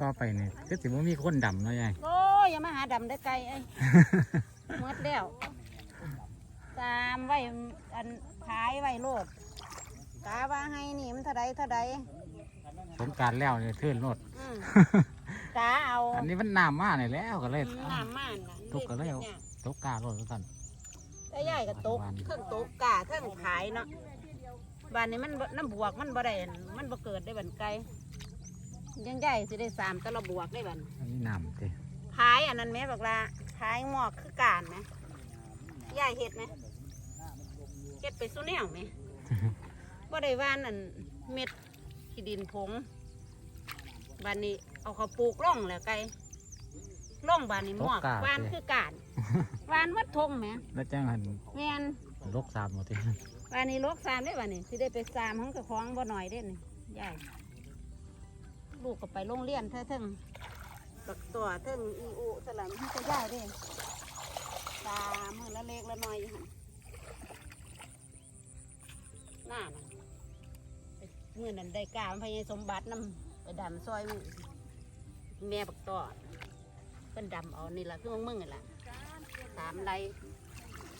ต่อไปนี่ก็สิว่ามีคนดำเนาะยายโอ้ยอย่ามาหาดำได้อไกลไอ้ยหมดแล้ว ตามไว้อันขายไว้โลดกาว่าให้นี่มันเท่าใดเท่าใดสงกรารแล้วเนี่ยเทื่อนรถอืมกาเอาอันนี้มันน้ำมาเนี่ยแล้วก็เลย น้ำมันน่ะทุกข์ก็แล้วนี่ตกกรารรถกัน แต่ยายก็ตกเครื่องตกกาเครื่องขายเนาะบ้านนี้มันบ่น้ำบวกมันบ่ได้มันบ่เกิดได้บันไกล ยังใหญ่สิได้สามตะละบวกได้บันอันนี้น้ำเต้ขายอันนั้นแม่บอกละขายหมอกคือการไหมยายเห็ดไหมเห็ดไปสู้แนวไหมบ่ได้ว่านอันเม็ดขี้ดินผงบานนี้เอาเขาปลูกร่องแล้วไกลร่องบานนี้หมอกวานคือการวานวัดทงไหมแล้วจ้างหันแม่นลกสามหมดทีบานนี้โลกสามได้บานนี้สิได้ไปสามของกับของบ่หน่อยเด้นี่ยาย ลูกก็ไปโรงเรียนเท่าเทึงตักตัวเทึงอีอุสลัมที่จะย่ายเด้ตามือละเล็กละน้อยอยู่หันหน้าน่ะไปเงินนั้นได้กล้ามพยายสมบัตินำไปดำซอยมือแม่บักต่อเป็นดำเอานี่ละคือมึงมึงนี่ละสามไร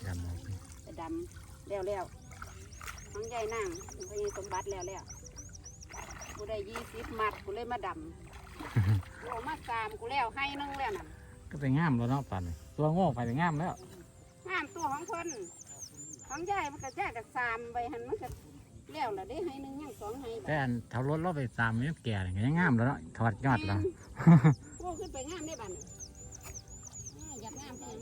ดำออกไปไปดำแล้วแล้วน้องใหญ่นั่งพยายสมบัติแล้วแล้ว กูได้ยี่สิบมัดกูเลยมาดำโอ้มากามกูแล้วให้นึงแล้วน่ะก็ไปง่ามแล้วเนาะปันตัวโง่ไปไปง่ามแล้วห้ามตัวของคนของยายมันก็แยกจากสามไปหันมันก็แล้วละได้ให้หนึ่งยังสองให้แต่อันเท่ารถเราไปตามไม่แก่เนี่ยก็ยังง่ามแล้วเนาะถอดยอดแล้วโอ้ขึ้นไปงามได้บ้านอยากงามเพียง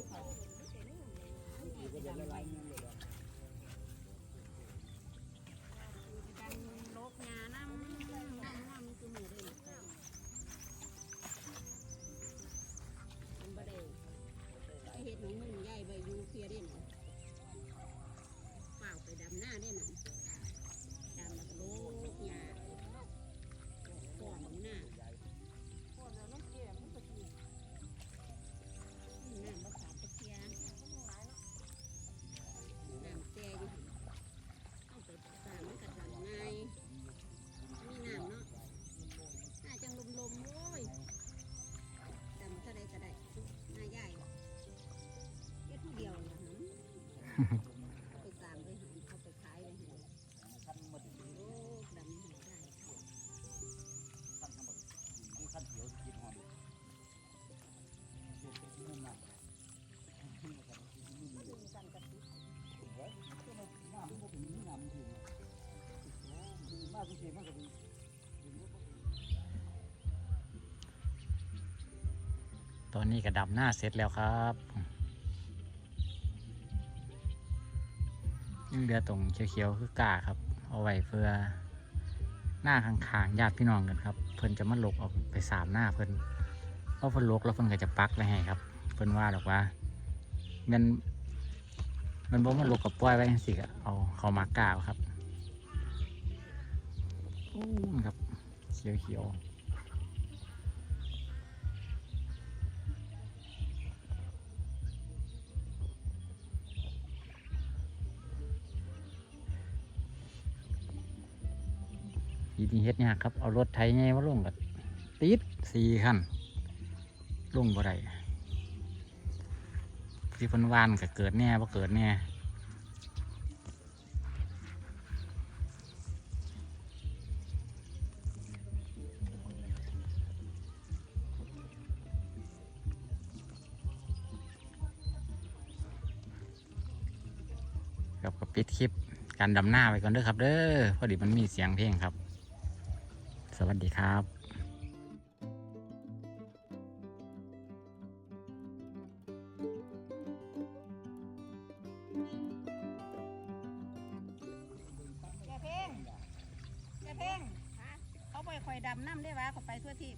ตอนนี้ก็ดำหน้าเสร็จแล้วครับ ยังเหลือตรงเขียวๆคือกาครับ เอาไว้เพื่อหน้าข้างๆญาติพี่น้องกันครับ เพิ่นจะมาลกเอาไปสามหน้าเพิ่นเพราะเพิ่นลกแล้วเพิ่นก็จะปักไว้ให้ครับ เพิ่นว่าหรอกว่ามันมันบ่มาลกกับปล่อยไว้จังซี่ก็เอาเขามากาวครับอู้นครับเขียวๆ ปีนี้เฮ็ดยากครับ เอารถไถไงมาลงกับติดสี่คันลงบ่ได้ที่พันวานก็เกิดแน่บ่าเกิดแน่ครับก็ปิดคลิปการดำหน้าไปก่อนเด้อครับ เด้อพอดีมันมีเสียงเพลงครับ วัสดีครับแกเพ่งแกเพ่งเขาไปคอยดำน้ำได้วะเขาไปทั่วที่